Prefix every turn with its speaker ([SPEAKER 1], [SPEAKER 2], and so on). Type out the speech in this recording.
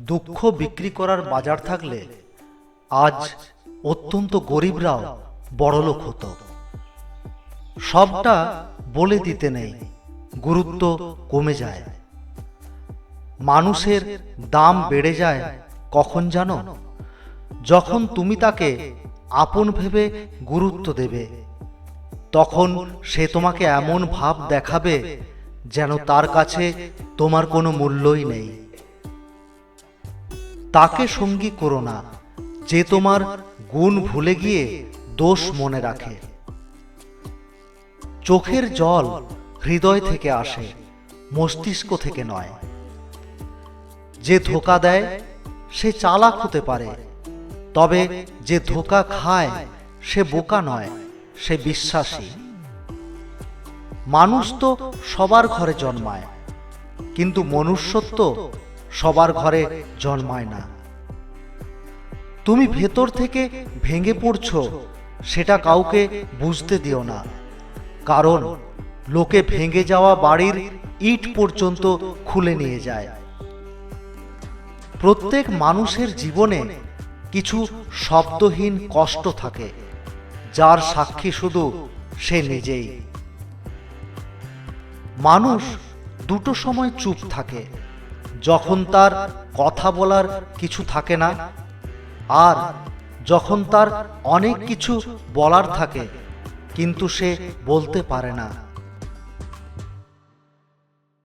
[SPEAKER 1] দুঃখ বিক্রি করার বাজার থাকলে আজ অত্যন্ত গরিবরাও বড়লোক হতো। সবটা বলে দিতে নেই, গুরুত্ব কমে যায়। মানুষের দাম বেড়ে যায় কখন জানো? যখন তুমি তাকে আপন ভেবে গুরুত্ব দেবে, তখন সে তোমাকে এমন ভাব দেখাবে যেন তার কাছে তোমার কোনো মূল্যই নেই। তাকে সঙ্গী করো না, যে তোমার গুণ ভুলে গিয়ে দোষ মনে রাখে। চোখের জল হৃদয় থেকে আসে, মস্তিষ্ক থেকে নয়। যে ধোকা দেয়, সে চালাক হতে পারে, তবে যে ধোকা খায়, সে বোকা নয়, সে বিশ্বাসী। মানুষ তো সবার ঘরে জন্মায়, কিন্তু মনুষ্যত্ব সবার ঘরে জন্মায় না। তুমি ভেতর থেকে ভেঙে পড়ছো, সেটা কাউকে বুঝতে দিও না। কারণ লোকে ভেঙে যাওয়া বাড়ির ইট পর্যন্ত খুলে নিয়ে যায়। প্রত্যেক মানুষের জীবনে কিছু শব্দহীন কষ্ট থাকে, যার সাক্ষী শুধু সে নিজেই। মানুষ দুটো সময় চুপ থাকে যখন তার কথা বলার কিছু থাকে না, আর যখন তার অনেক কিছু বলার থাকে, কিন্তু সে বলতে পারে না।